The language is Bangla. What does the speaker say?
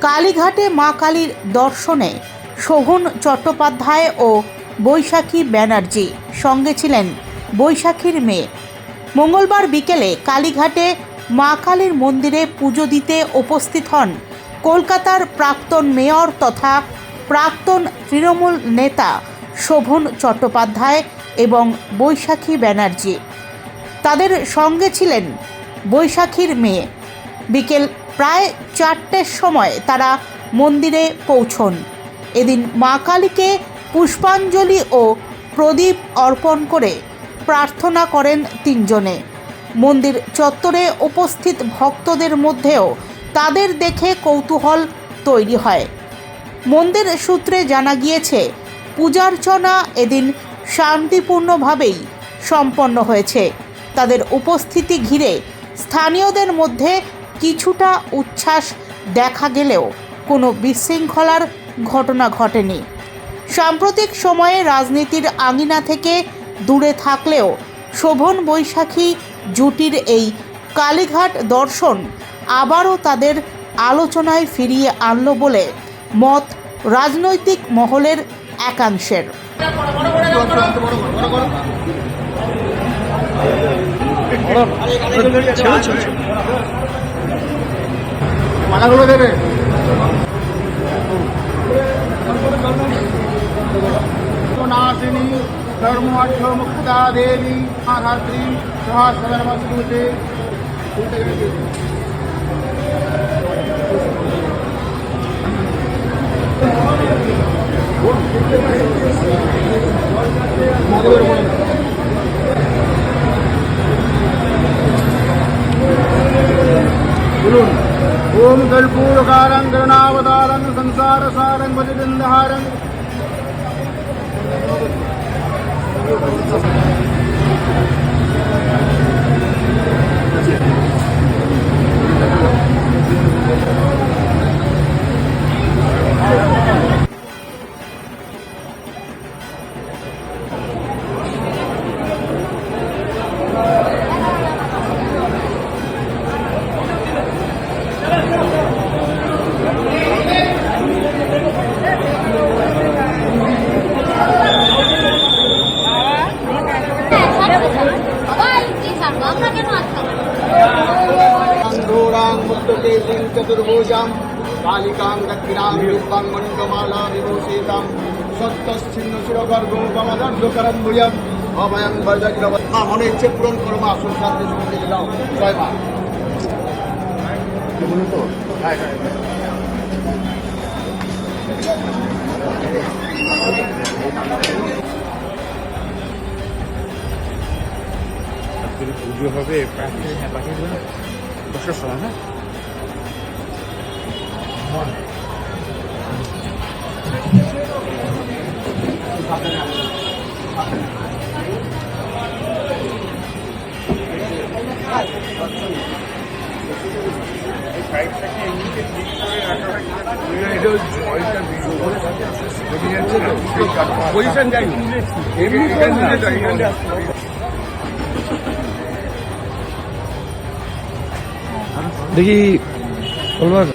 কালীঘাটে মা কালীর দর্শনে শোভন চট্টোপাধ্যায় ও বৈশাখী ব্যানার্জি সঙ্গে ছিলেন বৈশাখীর মেয়ে। মঙ্গলবার বিকেলে কালীঘাটে মা কালীর মন্দিরে পুজো দিতে উপস্থিত হন কলকাতার প্রাক্তন মেয়র তথা প্রাক্তন তৃণমূল নেতা শোভন চট্টোপাধ্যায় এবং বৈশাখী ব্যানার্জি। তাদের সঙ্গে ছিলেন বৈশাখীর মেয়ে। বিকেল প্রায় চারটের সময় তারা মন্দিরে পৌঁছন। এদিন মা কালীকে পুষ্পাঞ্জলি ও প্রদীপ অর্পণ করে প্রার্থনা করেন তিনজনে। মন্দির চত্বরে উপস্থিত ভক্তদের মধ্যেও তাদের দেখে কৌতূহল তৈরি হয়। মন্দির সূত্রে জানা গিয়েছে, পূজার্চনা এদিন শান্তিপূর্ণভাবেই সম্পন্ন হয়েছে। তাদের উপস্থিতি ঘিরে স্থানীয়দের মধ্যে কিছুটা উচ্ছ্বাস দেখা গেলেও কোনো বিশৃঙ্খলার ঘটনা ঘটেনি। সাম্প্রতিক সময়ে রাজনীতির আঙিনা থেকে দূরে থাকলেও শোভন বৈশাখী জুটির এই কালীঘাট দর্শন আবারও তাদের আলোচনায় ফিরিয়ে আনল বলে মত রাজনৈতিক মহলের একাংশের। মালাগুলো দেবে। নাশিনী ধর্মার্থ মুক্তা দেবী মাধাত্রী সহস্রমস্তুতে বলুন മുതൽക്കൂറുകാരൻ കരുണാവതാരം സംസാരസാരം ഭജഗന്ധഹാരൻ ঘোরাং মুক্তকেশিং চতুর্ভুজাং কালিকাং দক্ষিণাং বিদ্যাং মণিকমালা বিভূষিতাং সত্যশ্চিন্ন চিরগর্ভ গমদর্ধকরম ভুজম অভয়ং বজ্রগ্রব মনে ইচ্ছে পূরণ করো মা সুখ শান্তি সুখে দিলাও জয় মা পুজো হবে হ্যাঁ পাঠিয়ে দেবেন দশটার সময় হ্যাঁ পজিশন যায়নি এমনি দেখি বলবার